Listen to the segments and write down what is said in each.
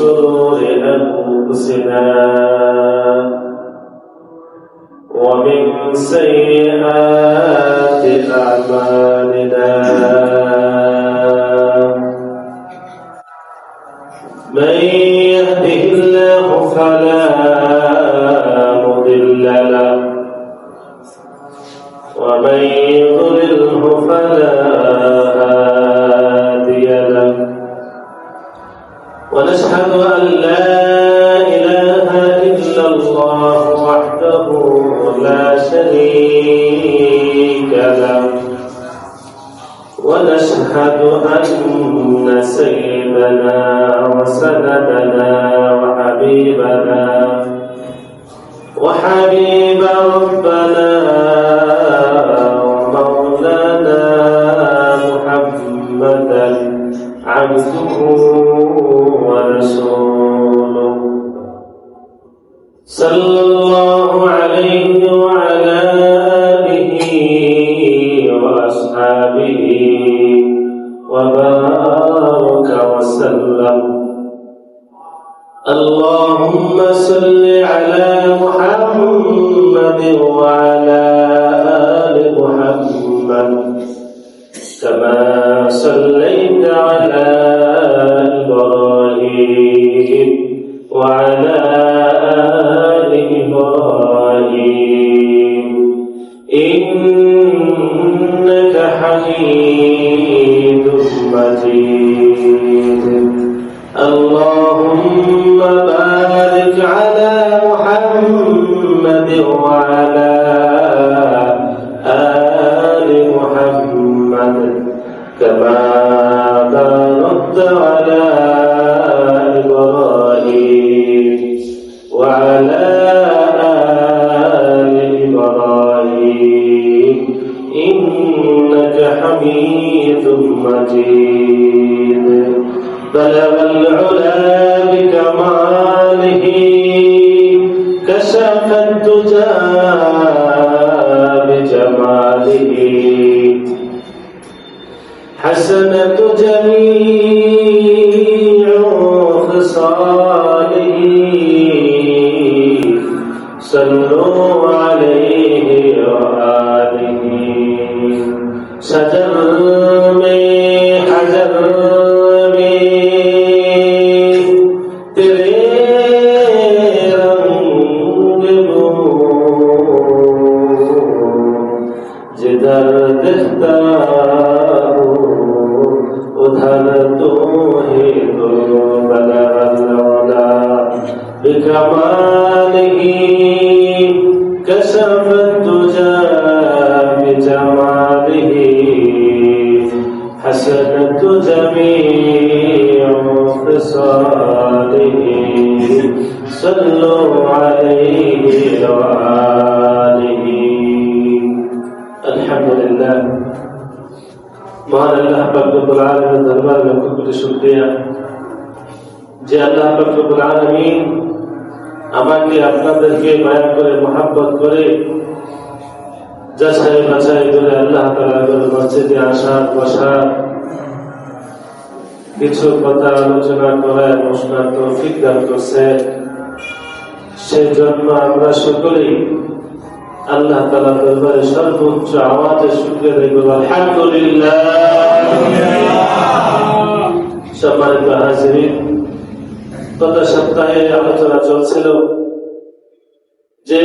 شرور أنفسنا. ومن سيئات أعمالنا. من يهده الله فلا العلا جميع خصاله صلوا عليه وآله الحمد لله মহান আল্লাহ পাকরুল আলমের দরবার লক্ষ কোটি শুক্রিয়া যে আল্লাহ পাকরুল আলমিন আমাকে আপনাদেরকে মায়া করে মহাব্বত করে যাচাই বাছাই করে আল্লাহ তালা মসজিদে আসা বসা কিছু কথা আলোচনা করা এবং তৌফিক দান করছে। সেই জন্য আমরা সকলেই আল্লাহ তালা দরবারে সর্বোচ্চ আওয়াজে শুক্রিয়া দেব আলহামদুলিল্লাহ। সম্মানিত হাজিরিন, গত সপ্তাহে আলোচনা চলছিল যে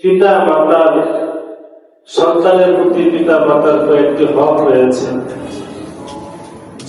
পিতা মাতার সন্তানের প্রতি পিতা মাতার কয়েকটি হক রয়েছে।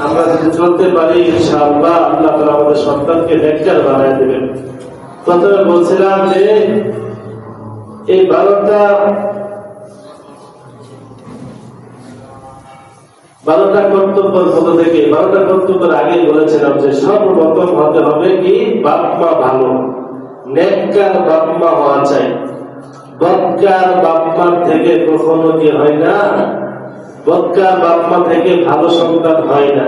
আমরা যদি চলতে পারি, ইনশাআল্লাহ আল্লাহ তাআলা আমাদের সন্তানকে নেককার বানায় দেবেন। প্রথমে বলছিলাম যে, এই বারোটা বারোটা কর্তব্যের মধ্যে থেকে, বারোটা কর্তব্যের আগে বলেছিলাম যে, সর্বপ্রথম হতে হবে কি, বাপমা ভালো। নেককার বাপ মা হওয়া চাই। বাপমার থেকে কখনো কি হয় না? বাপমা থেকে ভালো সন্তান হয় না।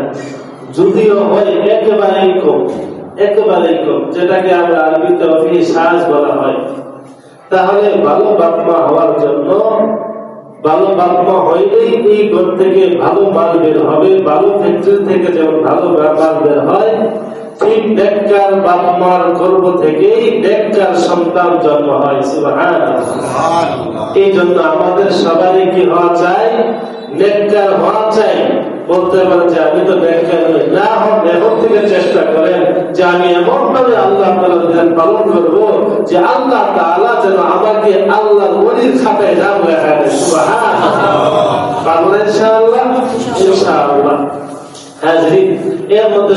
যদিও হয় একেবারেই কম একেবারেই কম যেটাকে আমরা আরবিতে অফিস সাজ বলা হয়। তাহলে ভালো বাপমা হওয়ার জন্য ভালো বাপমা হইলেই এই ঘর থেকে ভালো মাল বের হবে ভালো ফ্যাক্টরি থেকে যেমন ভালো মাল বের হয় ঠিক বাপমার গর্ভ থেকেই সন্তান জন্ম হয় এই জন্য আমাদের সবারই কি হওয়া চাই? নেককার হওয়া চাই। বলতে পারে যে আমি তো নেককার না হোক এখন থেকে চেষ্টা করেন যে আমি এমন ভাবে আল্লাহ তাআলার পালন করব যে আল্লাহ তাআলা যেন আমাকে আল্লাহর ওলির খাতায় নাম ইনশাআল্লাহ? এর মধ্যে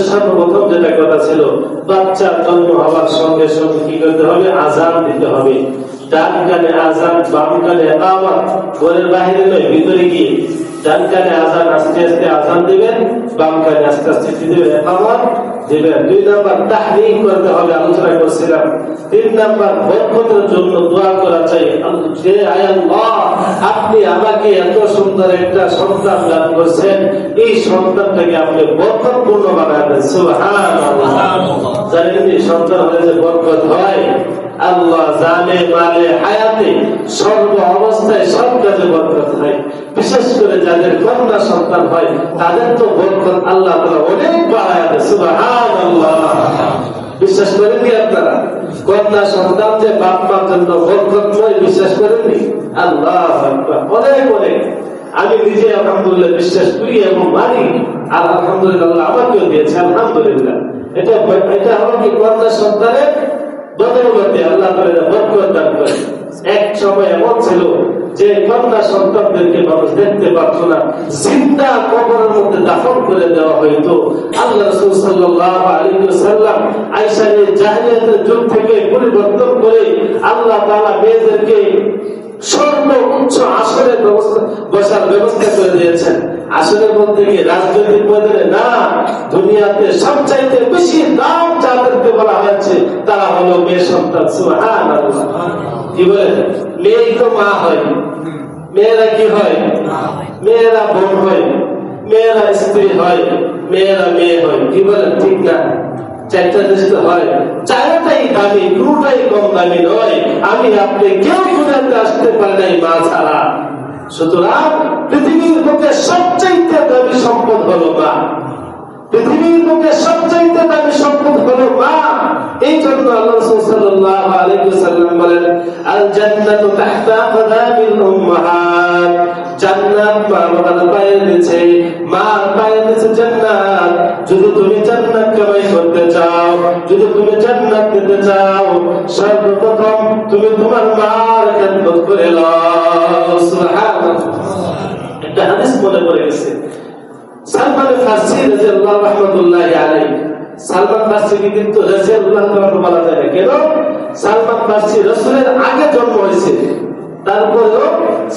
যেটা কথা ছিল, বাচ্চার জন্ম হওয়ার সঙ্গে সঙ্গে কি করতে হবে? আজান দিতে হবে। ডান কানে আজান বাম কানে একামত ঘরের বাহিরে নয় ভিতরে গিয়ে আজান আস্তে আস্তে আজান দিবেন, বাম কানে আস্তে আস্তে দিবেন। দুই নাম্বার করতে হবে তিন নাম্বার বরকতের জন্য দোয়া করা চাই। যে আল্লাহ, আপনি আমাকে এত সুন্দর একটা সন্তান দান করছেন। এই সন্তানটাকে আপনি বরকতপূর্ণ বানাবেন সুবহানাল্লাহ। জানেন সন্তান হলে যে বরকত হয়? আল্লাহ জানে মালে হায়াতে সর্ব অবস্থায় সব কাজে বরকত হয়। বিশেষ করে যাদের কন্যা সন্তান হয়, তাদের তো বরকত আল্লাহ অনেক বাড়ায় বিশ্বাস করেননি আপনারা? কন্যা সন্তান যে বাপ মার জন্য বরকতময় বিশ্বাস করেননি? আল্লাহ অনেক অনেক। আমি নিজে আলহামদুলিল্লাহ বিশ্বাস করি এবং মানি, আর আলহামদুলিল্লাহ আমাকেও দিয়েছে, আলহামদুলিল্লাহ। এটা এটা আমাকে কন্যা সন্তানের বদৌলতে আল্লাহ বরকত দান করে। এক সময় এমন ছিল যে কন্যা সন্তানদেরকে মানুষ দেখতে পারত না, জিন্দা কবরের মধ্যে দাফন করে দেওয়া হইতো। আল্লাহ আলাইহি ওয়াসাল্লাম আয়েশাকে জাহেলিয়াতের যুগ থেকে পরিবর্তন করে আল্লাহ তাআলা মেয়েদেরকে সর্বোচ্চ আসরের ব্যবস্থা, বসার ব্যবস্থা করে দিয়েছেন। আসরের মধ্যে কি রাজনৈতিক ময়দানে? না, দুনিয়াতে সবচাইতে বেশি দাম যাদেরকে বলা হয়েছে, তারা হলো মেয়ে সন্তান। সুবহানাল্লাহ। কি বলে মেয়েই তো মা হয়। মেয়েরা কি হয়? মেয়েরা বোন হয়। মেয়েরা স্ত্রী হয়। মেয়েরা মেয়ে হয়। কি বলেন? ঠিক না? চারটা হয়। চারটাই দামি কোনটাই কম দামি নয়। আমি আপনি কেউ দুনিয়াতে আসতে পারে নাই মা ছাড়া। সুতরাং পৃথিবীর বুকে সবচাইতে দামি সম্পদ হলো মা। পৃথিবীর বুকে সবচাইতে দামি সম্পদ হলো মা। এই জন্য আল্লাহ সাল্লাল্লাহু আলাইহি ওয়াসাল্লাম বলেন আল জান্নাতু তাহতা কদামিল উম্মাহাত। জান্নাত বাবার পায়ের নিচে, মার পায়ের নিচে জান্নাত। যদি তুমি জান্নাত কামাই করতে চাও, যদি তুমি জান্নাত পেতে চাও, সর্বপ্রথম তুমি তোমার মার খেদমত করে লও সুবহানাল্লাহ। একটা হাদিস মনে পড়ে গেছে। সালমান ফার্সি রাদিয়াল্লাহু রাহমাতুল্লাহি আলাইহি। সালমান ফার্সিকে কিন্তু সাল্লাল্লাহু বলা যায় না। কেন? সালমান ফার্সি রাসূলের আগে জন্ম হয়েছে। তারপরেও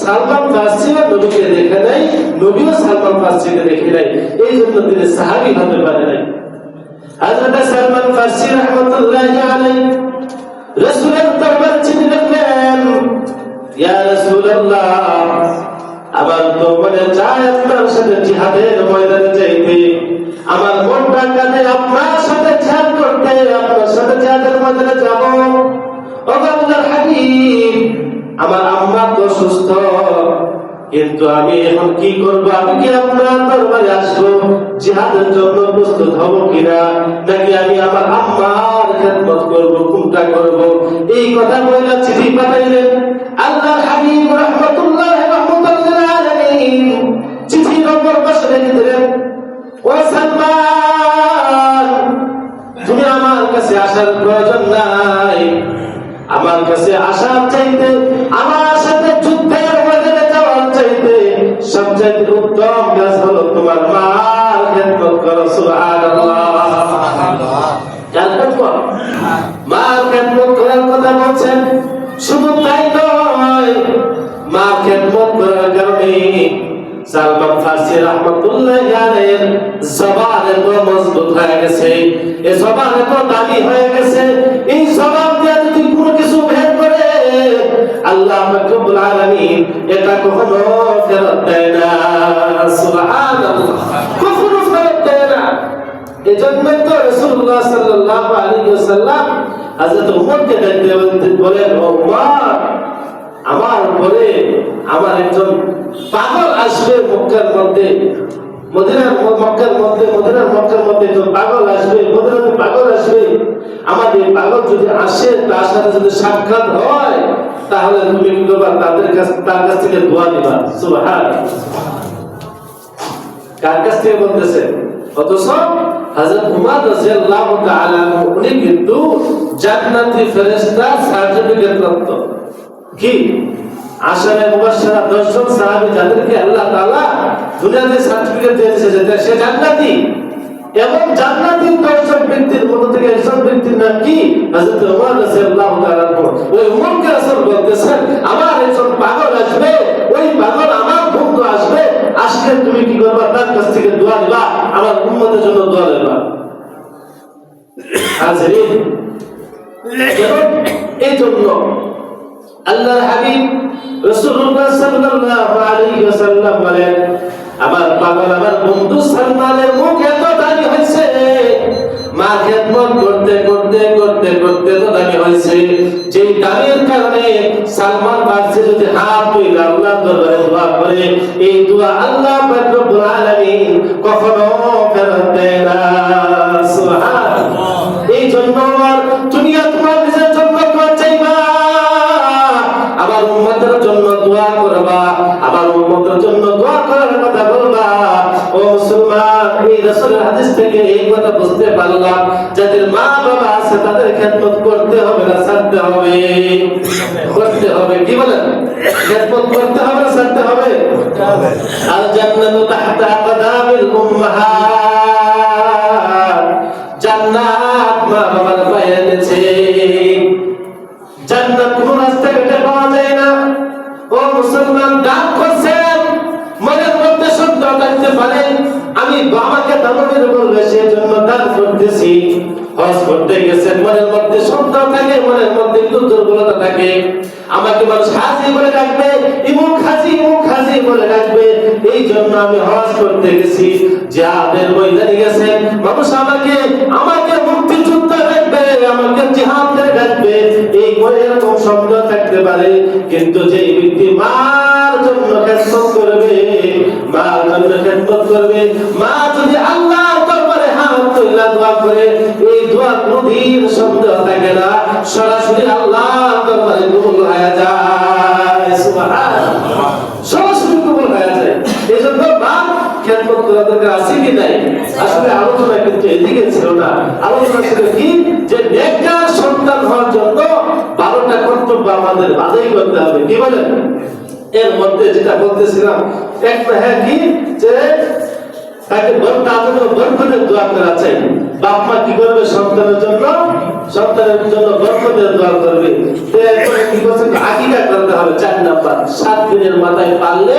সালমান ফার্সি নবীকে দেখে নাই, নবীও সালমান ফার্সিকে দেখে নাই। এই জন্য তিনি সাহাবী হতে পারে নাই। হযরত সালমান ফার্সি রাহমাতুল্লাহি আলাইহি রাসূলের দরবার চিঠি লিখলেন ইয়া রাসূলুল্লাহ আমার তো মনে চায় আপনার সাথে জিহাদের ময়দানে যাইতে। আমার মনটা কানে আপনার সাথে জিহাদ করতে, আপনার সাথে জিহাদের ময়দানে যাব। ওগাল্লার হাবিব, আমার আম্মা তো সুস্থ কিন্তু আমি এখন কি করব? আমি কি আপনার দরবারে আসব? জিহাদের জন্য প্রস্তুত হব কিনা? নাকি আমি আমার আম্মার খেদমত করব? কোনটা করব? এই কথা বলে চিঠি পাঠাইলেন। আল্লাহ হাবিব রহমতুল্লাহ তুমি আমার কাছে আসার প্রয়োজন নাই। আমার কাছে আসার চাইতে, আমার সাথে যুদ্ধের ময়দানে যাওয়ার চাইতে সবচাইতে উত্তম রহমতুল্লাহ আলাইহির জবান এত মজবুত হয়ে গেছে। এই জবান এত দামি হয়ে গেছে। এই জবান দিয়ে যদি কোনো কিছু ভেদ করে, আল্লাহ রব্বুল আলামিন এটা কখনো ফেরত দেয় না। কখনো ফেরত দেয় না। এজন্যই তো রাসূলুল্লাহ সাল্লাল্লাহু আলাইহি ওয়াসাল্লাম হযরত উমরকে দেখতে বলেন, ও উমর আমার পরে আমার একজন পাগল আসবে মক্কার মধ্যে, মদিনার মক্কার মধ্যে, মদিনার মক্কার মধ্যে একজন পাগল আসবে, মদিনাতে পাগল আসবে। এই পাগল যদি আসে, তার সাথে যদি সাক্ষাৎ হয়, তাহলে তুমি কি তাদের কাছ, তার কাছ থেকে দোয়া দিবা সুবহান। কার কাছ থেকে বলতেছে? অথচ হযরত উমর রাদিয়াল্লাহু তাআলা, উনি কিন্তু জান্নাতি ফেরেশতা সার্টিফিকেট প্রাপ্ত। কি? আশারে মুবাশশারা দশজন সাহাবী আল্লাহ তাআলা দুনিয়াতে জান্নাতি। এবং জান্নাতি দশজন ব্যক্তির মধ্যে থেকে একজন নাম কি? হযরত ওমর আমার একজন পাগল আসবে, ওই পাগল আমার বন্ধু আসবে। আসলে তুমি কি করবা? তার কাছ থেকে দোয়া দিবা আমার উম্মতের জন্য দোয়া দিবা হাজিরিন এই জন্য আল্লাহর হাবিব রাসূলুল্লাহ সাল্লাল্লাহু আলাইহি ওয়াসাল্লাম বলেন, আমার পাগল, আমার বন্ধু সালমানের মুখ এত দামি হয়েছে, মা খেদমত করতে করতে করতে করতে তো দামি হয়েছে যে দামের কারণে সালমান বাদশা যদি হাত তুলে আল্লাহ দরবারে দোয়া করে, এই দোয়া আল্লাহ পাক রব্বুল আলামিন কখনো ফেরত দেয় না। পারলাম। যাদের মা বাবা আছে তাদের খেদমত করতে হবে না ছাড়তে হবে। করতে হবে। কি বলেন? খেদমত করতে হবে না ছাড়তে হবে? আর জান্নাতু তাহতা আকদামিল উম্মাহাত। করতে গেছেন মনের মধ্যে সত্য থাকে, মনের মধ্যে একটু দুর্বলতা থাকে। আমাকে মানুষ হাজি বলে ডাকবে ইমুক হাজি ইমুক হাজি বলে ডাকবে। এই জন্য আমি হজ করতে গেছি, জিহাদের ময়দানে গেছেন মানুষ আমাকে আমাকে মুক্তিযুদ্ধ ডাকবে আমাকে জিহাদের ডাকবে। এই করে এরকম শব্দ থাকতে পারে, কিন্তু যে ব্যক্তি মার জন্য খেদমত করবে, মার জন্য খেদমত করবে, মা যদি আল্লাহর দরবারে হাত তুলে করে কোনদিন শব্দ থাকে না সরাসরি আল্লাহর দরবারে কবুল হয়ে যায়। সরাসরি কবুল হয়ে যায়। এই জন্য মা খেদমত করা দরকার আছে কি নাই? আসলে আলোচনা কিন্তু এদিকে ছিল না। আলোচনা ছিল কি? যে নেককার সন্তান হওয়ার জন্য বারোটা কর্তব্য আমাদের আদায় করতে হবে। কি বলেন? এর মধ্যে যেটা বলতেছিলাম একটা হ্যাঁ কি? যে তাকে তাদের বরকতের দোয়া করা চাই বাপ মা কি করবে সন্তানের জন্য? সন্তানের জন্য বরকতের দোয়া করবে। কি করছে আকিকা করতে হবে চার নাম্বার। সাত দিনের মাথায় পারলে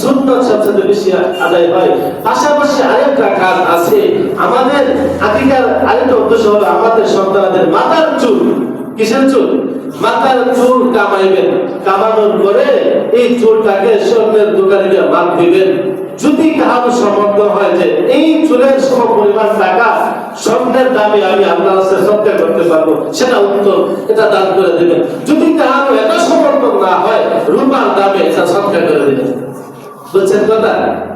সুন্নত সবচেয়ে বেশি আদায় হয়। পাশাপাশি আরেকটা কাজ আছে। আমাদের আকিকার আরেকটা উদ্দেশ্য হলো আমাদের সন্তানদের মাথার চুল। কিসের চুল? মাথার চুল কামাইবেন। কামানোর পরে এই চুলটাকে স্বর্ণের দোকানে মাপ দিবেন। যদি কারও সমর্থ হয় যে এই চুলের সম পরিমাণ টাকা স্বপ্নের দামে আমি আল্লাহ সৎকার করতে পারব, সেটা উত্তর এটা দান করে দেবেন। যদি কারও এটা সমর্থন না হয়, রূপার দামে এটা সৎকার করে দেবেন। বুঝছেন কথা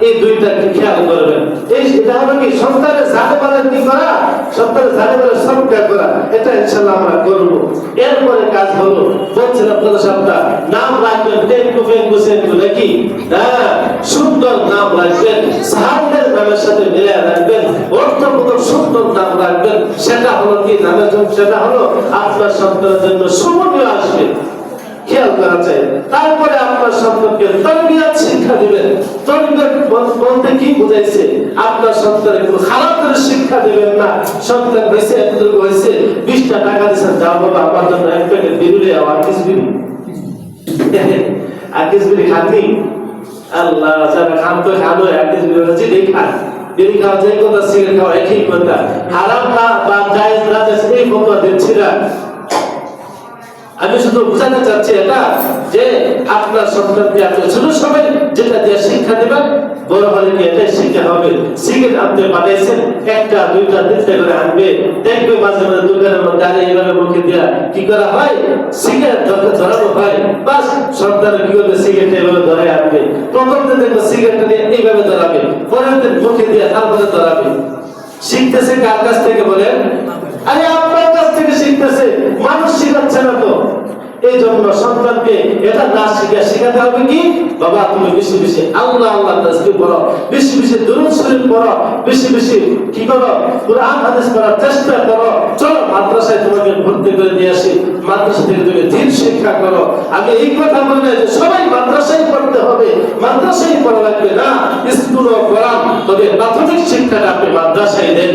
এই দুইটা কি খেয়াল করবেন? এই এটা হলো কি কি করা? করা। এটা ইনশাল্লাহ আমরা এরপরে কাজ হলো সপ্তাহ নাম রাখবেন টেঙ্কু সেঙ্কু নাকি? হ্যাঁ সুন্দর নাম রাখবেন, সাহায্যের নামের সাথে মিলে রাখবেন অর্থবোধক সুন্দর নাম রাখবেন। সেটা হলো কি নামের সেটা হলো আপনার সন্তানের জন্য সমনীয় আসবে। খেয়াল করা চাই তারপরে আপনার সন্তানকে তরবিয়াত শিক্ষা দিবেন। তরবিয়াত বলতে কি বুঝাইছে? আপনার সন্তানকে কোনো খারাপ করে শিক্ষা দিবেন না। সন্তান হয়েছে, এতটুকু হয়েছে, বিশটা টাকা দিচ্ছেন যাও বাবা আমার জন্য এক প্যাকেট বিরুলে আর কিস বিড়ি। আর কিস বিড়ি খাননি? আল্লাহ, যারা খান তো এক কিস বিড়ি হচ্ছে খান। বিড়ি খাওয়া যে কথা, সিগারেট খাওয়া একই কথা। হারাম না, বা জায়েজ না, জায়েজ এই দিচ্ছি না। আমি শুধু বোঝাতে চাচ্ছি এটা যে আপনার সন্তানকে আপনি ছোট সময় যেটা দিয়ে শিক্ষা দেবেন, বড় হলে কি এটাই হবে? সিগারেট আনতে পাঠাইছেন, একটা, দুইটা, তিনটা করে আনবে। দেখবে মাঝে মাঝে দোকানের মধ্যে এইভাবে মুখে দিয়া কি করা হয়? সিগারেট ধরতে ধরানো হয়। বাস, সন্তান কি করবে? সিগারেট এইভাবে ধরে আনবে। প্রথম দিন দেখবে সিগারেটটা নিয়ে এইভাবে ধরাবে। পরের দিন মুখে দিয়ে তারপরে ধরাবে। শিখতেছে কার কাছ থেকে বলেন? আরে থেকে শিখতেছে মানুষ শিখাচ্ছে না তো। এই জন্য সন্তানকে এটা না শিখে শেখাতে হবে কি? বাবা, তুমি বেশি বেশি আল্লাহ আল্লাহ তাজবি পড়ো, বেশি বেশি দুরুদ শরীফ পড়ো, বেশি বেশি কি করো? কোরআন, হাদিস পড়ার চেষ্টা করো। চলো, মাদ্রাসায় তোমাকে ভর্তি করে দিয়ে আসি। মাদ্রাসা থেকে তুমি দিন শিক্ষা করো। আমি এই কথা বলি না যে সবাই মাদ্রাসায় পড়তে হবে। মাদ্রাসায় পড়া লাগবে না। স্কুলও পড়ান তবে প্রাথমিক শিক্ষাটা আপনি মাদ্রাসায় দেন।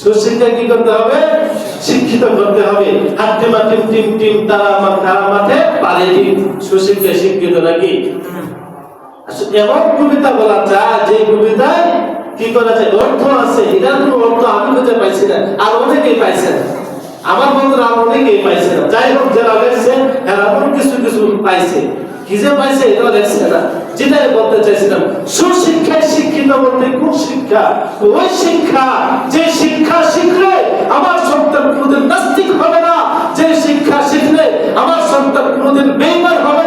সুশিক্ষা কি করতে হবে? শিক্ষিত করতে হবে। হাতে মাঠে টিম টিম তারা আমার মাঠে পারে টিম সুশিক্ষা শিক্ষিত নাকি? এমন কবিতা বলা যায়, যে কবিতায় কি করা যায়? অর্থ আছে এটার কোনো অর্থ আমি খুঁজে পাইছি না, আর অনেকেই পাইছে না। আমার বন্ধুরা আর অনেকেই পাইছে না। যাই হোক, যারা লেখছে এরা কিছু কিছু পাইছে। কি যে পাইছে এটা লেখছে না। যেটাই বলতে চাইছিলাম, সুশিক্ষায় শিক্ষিত বলতে কোন শিক্ষা? ওই শিক্ষা, যে শিক্ষা শিখলে আমার সন্তান কোনোদিন নাস্তিক হবে না। যে শিক্ষা শিখলে আমার সন্তান কোনোদিন বেইমান হবে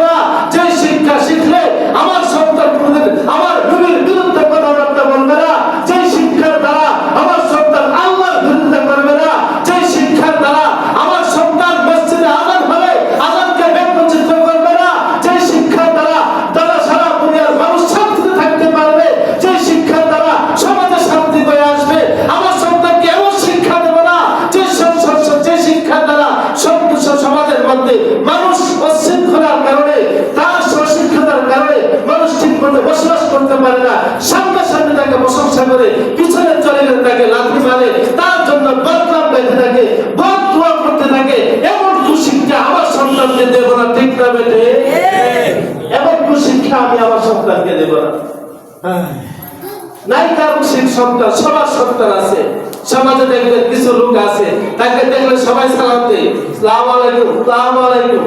সালাম আলাইকুম সালাম আলাইকুম।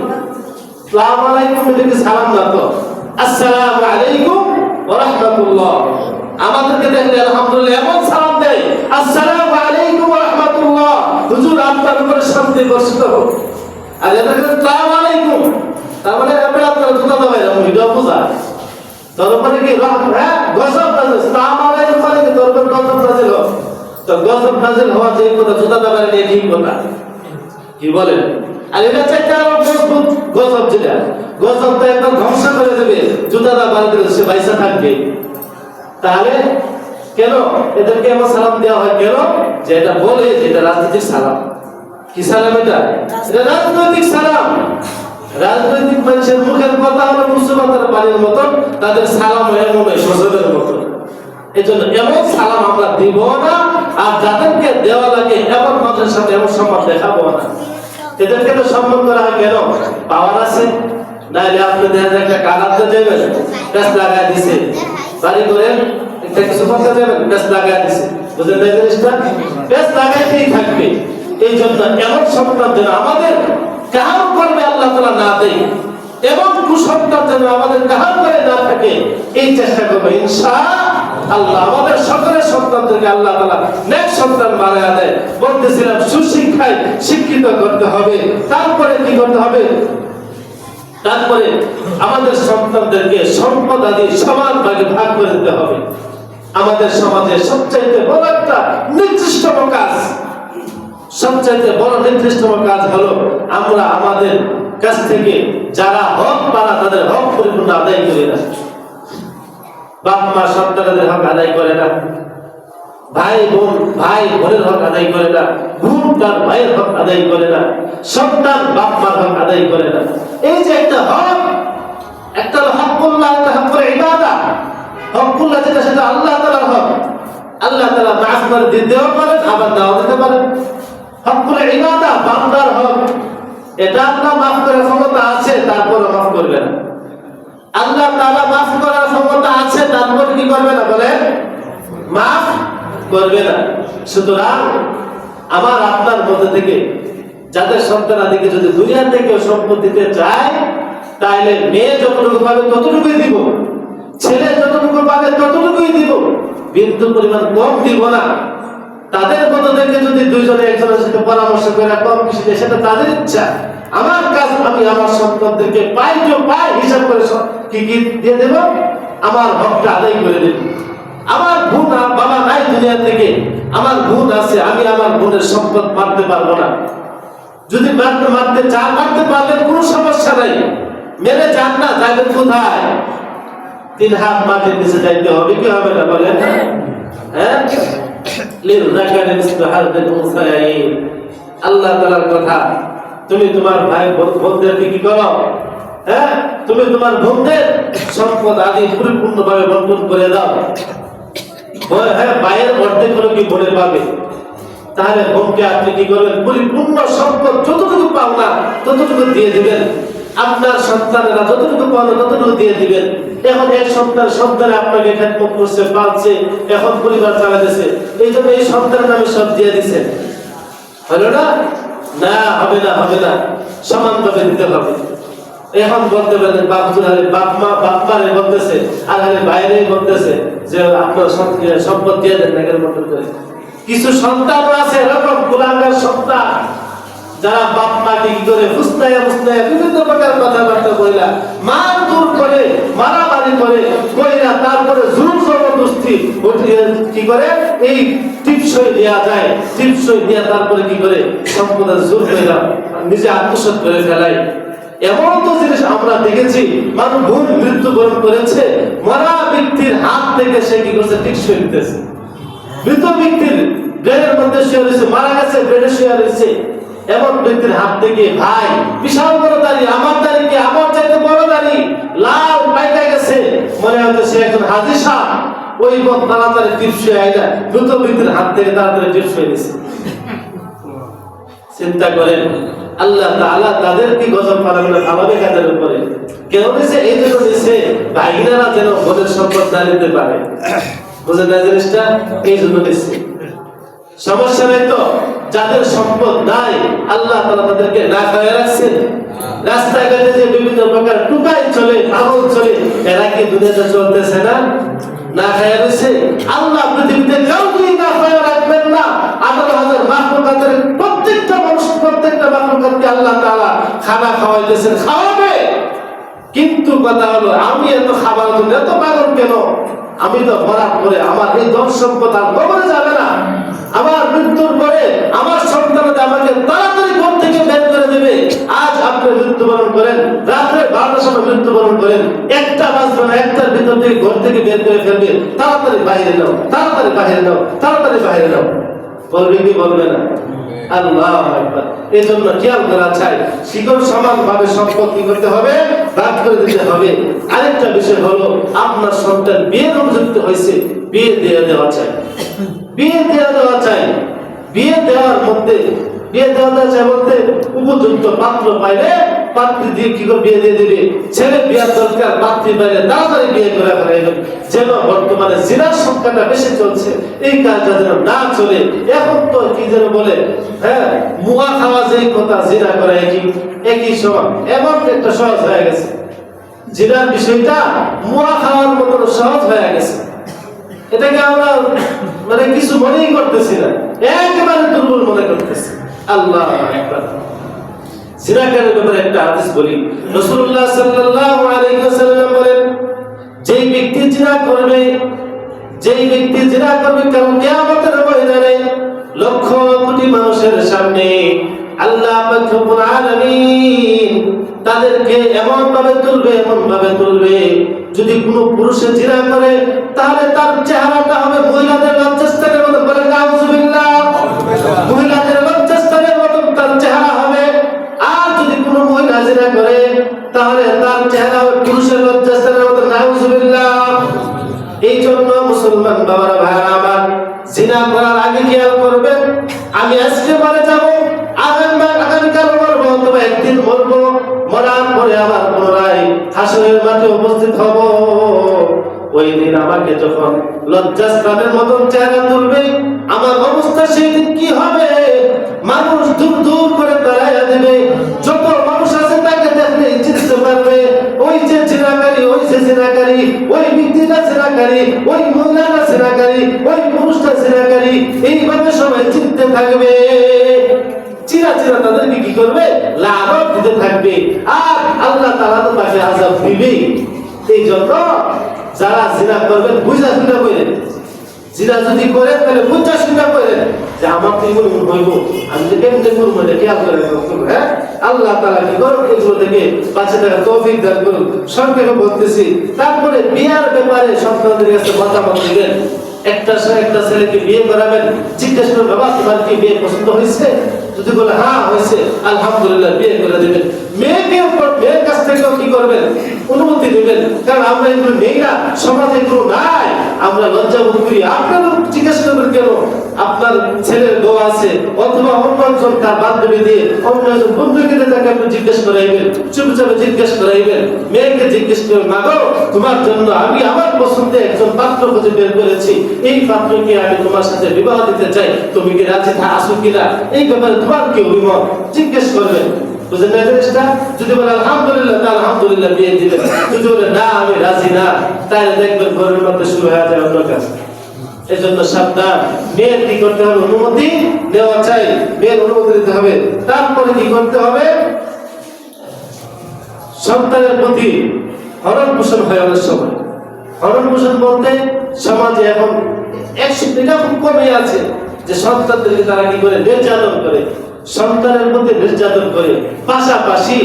সালাম আলাইকুম এটা সালাম তো? আসসালামু আলাইকুম ওয়া রাহমাতুল্লাহ। আমাদেরকে দেখলে আলহামদুলিল্লাহ এমন সালাম দেয়, আসসালামু আলাইকুম ওয়া রাহমাতুল্লাহ। হুজুর আপনার উপরে শান্তি বর্ষিত হোক। আর এটাকে সালাম আলাইকুম। তার মানে আপনি আপনার জুতা দেওয়া এরকম এটা বোঝা তোর মানে কি রহ হ্যাঁ গজব নাজিল, সালাম আলাইকুম মানে তোর উপর গজব নাজিল তো গজব নাজিল হওয়া যে কথা জুতা দেওয়ার নিয়ে ঠিক কথা কি বলেন? আর এটা চাইতে আরও মজবুত গজব যেটা। একদম ধ্বংস করে দেবে। জুতাটা করে সে পয়সা থাকবে। তাহলে কেন এদেরকে এমন সালাম দেওয়া হয়? কেন? যে এটা বলে যে এটা রাজনীতির সালাম। কি সালাম এটা? এটা রাজনৈতিক সালাম। রাজনৈতিক মানুষের মুখের কথা হলো মুসলমানদের বাড়ির মতন, তাদের সালাম এমন হয় ফসলের মতন। এই জন্য এমন সালাম আমরা দিব না আর যাদেরকে দেওয়া লাগে এমন মানুষের সাথে এমন সম্মান দেখাবো না। এদেরকে তো সম্মান করা হয় কেন? পাওয়ার আছে। নাহলে আপনি দেখা যায় একটা কালাতে দেবেন প্যাস লাগাই দিছে। বাড়ি করেন একটা কিছু করতে দেবেন প্যাস লাগাই দিছে। বুঝলেন না জিনিসটা? প্যাস লাগাইতেই থাকবে। এই জন্য এমন সন্তান যেন আমাদের কাহার করবে আল্লাহ তালা না দেয়। এবং কুসন্তান যেন আমাদের কাহার করে না থাকে, এই চেষ্টা করব ইনশা আল্লাহ। আমাদের সকলের সন্তানদেরকে আল্লাহ তালা নেক সন্তান বানায় দেয়। বলতেছিলাম, সুশিক্ষায় শিক্ষিত করতে হবে। তারপরে কি করতে হবে? তারপরে আমাদের সন্তানদেরকে সম্পদ আদি সমান ভাগে ভাগ করে দিতে হবে। আমাদের সমাজে সবচাইতে বড় একটা নির্দিষ্টম কাজ, সবচাইতে বড় নির্দিষ্টম কাজ হলো আমরা আমাদের কাছ থেকে যারা হক পারা তাদের হক পরিপূর্ণ আদায় করে না। বাপ মা সন্তানদের হক আদায় করে না। ভাই বোন, ভাই বোনের হক আদায় করে না। বোন তার ভাইয়ের হক আদায় করে না। সন্তান বাপ মার হক আদায় করে না। এই যে একটা হক, একটা হকুল্লাহ একটা হকুল ইবাদা। হকুল্লাহ যেটা, সেটা আল্লাহ তাআলার হক। আল্লাহ তালা মাফ করে দিতেও পারেন, আবার নাও দিতে পারেন। হকুল ইবাদা, বান্দার হক। এটা আল্লাহ মাফ করার ক্ষমতা আছে তারপরে মাফ করবে না। আল্লাহ তাআলা মাফ করার ক্ষমতা আছে, তারপর কি করবে না বলেন মাফ করবে না। সুতরাং আমার আপনার মধ্যে থেকে যাদের সন্তানাদিকে যদি দুনিয়া থেকে সম্পদ দিতে চায় তাহলে মেয়ে যতটুকু পাবে ততটুকুই দিব, ছেলে যতটুকু পাবে ততটুকুই দিব। বিন্দু পরিমাণ কম দিব না। তাদের থেকে যদি দুইজনে একজনের সাথে পরামর্শ করে কম বেশি দেয়, সেটা তাদের ইচ্ছা। আমার কাজ, আমি আমার সন্তানদেরকে পাই তো পাই, হিসাব করে কি কি দিয়ে দেব? আমার হকটা আদায় করে দেব। আমার আর বাবা নাই দুনিয়া থেকে। আমার বোন আছে, আমি আমার বোনের সম্পদ মারতে পারব না। যদি মারতে মারতে চা মারতে পারলে কোনো সমস্যা নাই। মেরে যান না যাবেন কোথায়? তিন হাত মাটির নিচে যাইতে হবে, কি হবে না বলেন? হ্যাঁ? আল্লাহ তাআলার কথা, তুমি তোমার ভাই কি করো? হ্যাঁ? তুমি তোমার সম্পদ আদি বন্টন করে দাও। হ্যাঁ ভাইয়ের অর্ধেক কি বোনের পাবে তাহলে বোনকে আপনি কি করবেন? পরিপূর্ণ সম্পদ যতটুকু পাও না ততটুকু দিয়ে দিবেন। আপনার সন্তানেরা যতটুকু না ততটুকু দিয়ে দিবেন। এখন এক সন্তান সন্তান আপনাকে খেদমত করছে, পালছে, এখন পরিবার চালাতেছে। এই জন্য এই সন্তানের নামে সব দিয়ে দিছেন হলো না? না, হবে না হবে না। সমানভাবে দিতে হবে। এখন বলতে পারেন, বাপ আরে বাপ মা, বাপ মারে বলতেছে, আর আরে বাইরে বলতেছে যে আপনার সম- সম্পদ দিয়ে দেন না কেন কিছু সন্তান আছে এরকম কুলাঙ্গার সন্তান। যারা বাপ মাকে কি করে ফুসনায়া ফুসনায়া বিভিন্ন প্রকার কথাবার্তা কইলা মার দূর করে, মারামারি করে, কইরা তারপরে জোর জবরদস্তি উঠিয়ে কি করে? এই টিপসই দেওয়া যায়। টিপসই দেওয়া তারপরে কি করে? সম্পদের জোর কইরা নিজে আত্মসাৎ করে ফেলাই। এমন তো জিনিস আমরা দেখেছি, মানুষ ভুল মৃত্যুবরণ করেছে, মরা ব্যক্তির হাত থেকে সে কি করছে? টিকসই দিতেছে। মৃত ব্যক্তির ব্রেনের মধ্যে শুয়ে রয়েছে, মারা গেছে, ব্রেনে শুয়ে রয়েছে। এমন ব্যক্তির হাত থেকে, ভাই, বিশাল বড় দাড়ি, আমার দাড়ি কি আমার চাইতে বড় দাড়ি? লাল পাইকা গেছে। মনে হয়তো সে একজন হাজি সাহ ওই পথ তাড়াতাড়ি টিপ শুয়ে আইলা মৃত ব্যক্তির হাত থেকে তাড়াতাড়ি টিপ শুয়ে দিছে চিন্তা করেন, আল্লাহ তাআলা তাদের কি গজব পালন আমাদের কাদের উপরে। কেন দিছে এই জন্য দিছে ভাইনারা যেন বোনের সম্পদ নিতে পারে। বুঝে না জিনিসটা? এই জন্য দিচ্ছে সমস্যা নেই তো? যাদের সম্পদ নাই, আল্লাহ তাআলা তাদেরকে না খাওয়া রাখছেন। রাস্তাঘাটে যে বিভিন্ন প্রকার টুকাই চলে, পাগল চলে, এরা কি দুনিয়াতে চলতেছে না? না খায়া রয়েছে? আল্লাহ পৃথিবীতে কাউকেই না খায়া রাখবেন না। আঠারো হাজার মাহমুকাতের প্রত্যেকটা মানুষ, প্রত্যেকটা মাহমুকাতকে আল্লাহ তাআলা খানা খাওয়াইতেছেন, খাওয়াবে। কিন্তু কথা হলো, আমি এত খাবার জন্য এত পাগল কেন? আমি তো ভরাট করে আমার এই সম্পদ আর কবরে যাবে না। আমার মৃত্যুর পরে আমার সন্তানদের আমাকে তাড়াতাড়ি ঘর থেকে বের করে দেবে। আজ আপনি মৃত্যুবরণ করেন, রাত্রে বারোটার সময় মৃত্যুবরণ করেন। একটা বাজবে না, একটার ভিতর থেকে ঘর থেকে বের করে ফেলবে। তাড়াতাড়ি বাইরে নাও, তাড়াতাড়ি বাইরে নাও, তাড়াতাড়ি বাইরে নাও। বলবে কি বলবে না? এই জন্য করা চাই সমান ভাবে করতে হবে? করে দিতে হবে। আরেকটা বিষয় হলো, আপনার সন্তান বিয়ে উপযুক্ত হয়েছে, বিয়ে দিয়ে দেওয়া চাই। বিয়ে দেওয়া দেওয়া চাই। বিয়ে দেওয়ার মধ্যে, বিয়ে দেওয়া যায় বলতে উপযুক্ত পাত্র পাইলে পাত্রী দিয়ে কি বিয়ে দিয়ে দিবে? ছেলে বিয়ার দরকার, পাত্রী পাইলে তাড়াতাড়ি বিয়ে করে ফেলাইবেন যেন বর্তমানে জিনার সংখ্যাটা বেশি চলছে, এই কাজটা যেন না চলে। এখন তো কি যেন বলে হ্যাঁ মুয়া খাওয়া যেই কথা জিনা করা একই একই সমান। এমন একটা সহজ হয়ে গেছে। জিনার বিষয়টা মুয়া খাওয়ার মতো সহজ হয়ে গেছে। এটাকে আমরা মানে কিছু মনেই করতেছি না। একেবারে দুর্বল মনে করতেছি। আল্লাহ জিনাকারের ব্যাপারে একটা হাদিস বলি। বলেন, যেই ব্যক্তি জিনা করবে, যেই ব্যক্তি জিনা করবে ময়দানে লক্ষ কোটি মানুষের সামনে আল্লাহ তাদেরকে এমন ভাবে তুলবে এমন ভাবে তুলবে। যদি কোনো পুরুষে জিনা করে, তাহলে তার চেহারাটা হবে মহিলাদের জিনা করে, তাহলে তার চেহারা পুরুষের লজ্জাস্থানের মতো এই জন্য মুসলমান বাবারা ভাইরা আমার জিনা করার আগে খেয়াল করবেন আমি আজকে মারা যাব আগামীকাল একদিন মরার পরে আবার পুনরায় হাসরের মাঠে উপস্থিত হব। ওই দিন আমাকে যখন লজ্জাস্থানের মতন চেহারা তুলবে, আমার অবস্থা সেই দিন কি হবে? মানুষ দূর দূর করে জিনাকারী ওই ব্যক্তিটা জিনাকারী ওই মহিলাটা জিনাকারী ওই পুরুষটা জিনাকারী এইভাবে সবাই চিনতে থাকবে। চিরা চিরা তাদেরকে কি করবে? লাভ দিতে থাকবে। আর আল্লাহ তাআলা তো তাকে আজাব দিবেই। এই জন্য যারা জিনা করবেন, বুঝা শুনে করেন জিনা যদি করে তাহলে বুঝা শুনে করেন যে আমার তো এগুলো হইব আমি যে কেমনে করব এটা খেয়াল করে করব, হ্যাঁ? আল্লাহ তাআলা কি করুন এগুলো থেকে বাঁচে থাকা তৌফিক দান করুন সংক্ষেপে বলতেছি। তারপরে বিয়ার ব্যাপারে সন্তানদের কাছে মতামত দিবেন। একটা একটা ছেলেকে বিয়ে করাবেন। জিজ্ঞেস করে বাবা তোমার কি বিয়ে পছন্দ হয়েছে? যদি বলে হ্যাঁ হয়েছে। আলহামদুলিল্লাহ বিয়ে করে দেবেন। মেয়েকে উপর- মেয়ের কি করবেন? অনুমতি নেবেন কারণ আমরা এগুলো নেই না, সমাজে এগুলো নাই। আমরা লজ্জা বোধ করি। আপনারা জিজ্ঞেস করবেন কেন? আপনার ছেলের বউ আছে, অথবা অন্য একজন তার বান্ধবী দিয়ে অন্য একজন বন্ধুকে তাকে আপনি জিজ্ঞেস করাইবেন, চুপচাপে জিজ্ঞেস করাইবেন। মেয়েকে জিজ্ঞেস করে মাগো, তোমার জন্য আমি আমার পছন্দে একজন পাত্র খুঁজে বের করেছি। এই পাত্রকে আমি তোমার সাথে বিবাহ দিতে চাই। তুমি কি রাজি আসো কিনা? এই ব্যাপারে তোমার কি অভিমত? জিজ্ঞেস করবেন। বুঝলেন না জিনিসটা যদি আলহামদুলিল্লাহ আলহামদুলিল্লাহ বিয়ে যদি না, আমি রাজি না। তাহলে দেখবেন ঘরের মধ্যে শুরু হয়ে যায় অন্য কাজ। সাবধান। কি করতে হবে? অনুমতি দেওয়া চাই। মেয়ের অনুমতি দিতে হবে। তারপরে কি করতে হবে? সন্তানের প্রতি হরণ পোষণ হয় অনেক সময়। হরণ পোষণ বলতে সমাজে এখন একশো এটা খুব কমে আছে যে সন্তানদেরকে তারা কি করে? নির্যাতন করে। সন্তানের প্রতি নির্যাতন করে। পাশাপাশি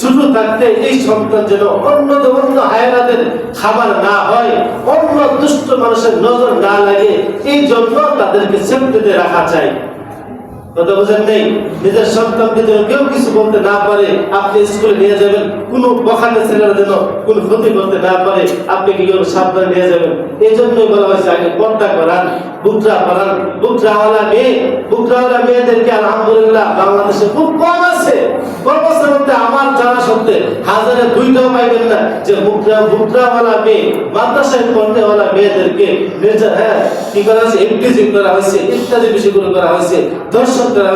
ছোট থাকতে এই সন্তান যেন অন্য অন্য হায়নাদের খাবার না হয়, অন্য দুষ্ট মানুষের নজর না লাগে, এই জন্য তাদেরকে সেফটিতে রাখা চাই। কথা বুঝেন নেই? নিজের সন্তানকে যেন কেউ কিছু বলতে না পারে, আপনি স্কুলে নিয়ে যাবেন, কোনো বখাটে ছেলেরা যেন কোনো ক্ষতি করতে না পারে, আপনি কি সাবধানে নিয়ে যাবেন? এই জন্যই বলা হয়েছে, আগে পর্দা করান। বুকরা বুকরাওয়ালা মেয়ে মেয়েদেরকে আলহামদুলিল্লাহ বাংলাদেশে খুব কম আছে। পাইবেন যে হ্যাঁ কি করা করা দর্শন করা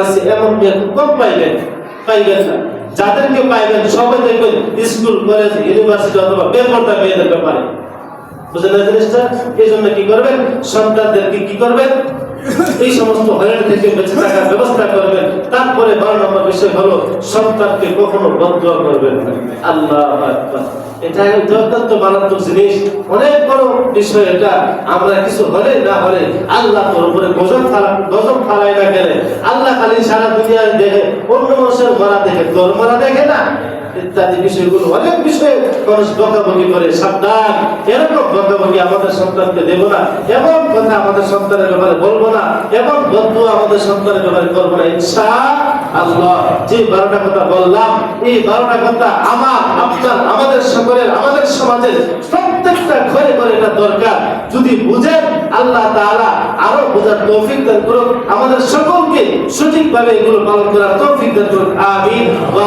যাদেরকে পাইবেন সবাই দেখবেন স্কুল, কলেজ ইউনিভার্সিটি অথবা বেপরদা মেয়েদের ব্যাপারে। জিনিসটা এই জন্য কি কি এই সমস্ত ব্যবস্থা তারপরে বারো নম্বর বিষয় হলো, সন্তানকে কখনো বদয়া করবেন আল্লাহ। এটা অত্যন্ত মারাত্মক জিনিস। অনেক বড় বিষয় এটা। আমরা কিছু হলে না হলে আল্লাহ উপরে গজব গজব ফালাই না গেলে আল্লাহ খালি সারা দুনিয়ায় দেখে, অন্য মানুষের মারা দেখে তোর মারা দেখে না? ইত্যাদি বিষয়গুলো অনেক বিষয়ে মানুষ বকাবকি করে। সাবধান, এরকম বকাবকি আমাদের সন্তানকে দেব না। এমন কথা আমাদের সন্তানের ব্যাপারে বলব না। এমন বন্ধু আমাদের সন্তানের ব্যাপারে করব না। ইনশা আল্লাহ, যে বারোটা কথা বললাম, এই বারোটা কথা আমার, আপনার, আমাদের সকলের, আমাদের সমাজের প্রত্যেকটা ঘরে ঘরে এটা দরকার। যদি বুঝেন, আল্লাহ তাআলা আরও বোঝার তৌফিক দান করুন আমাদের সকলকে সঠিকভাবে এগুলো পালন করার তৌফিক দান করুন আমিন। ওয়া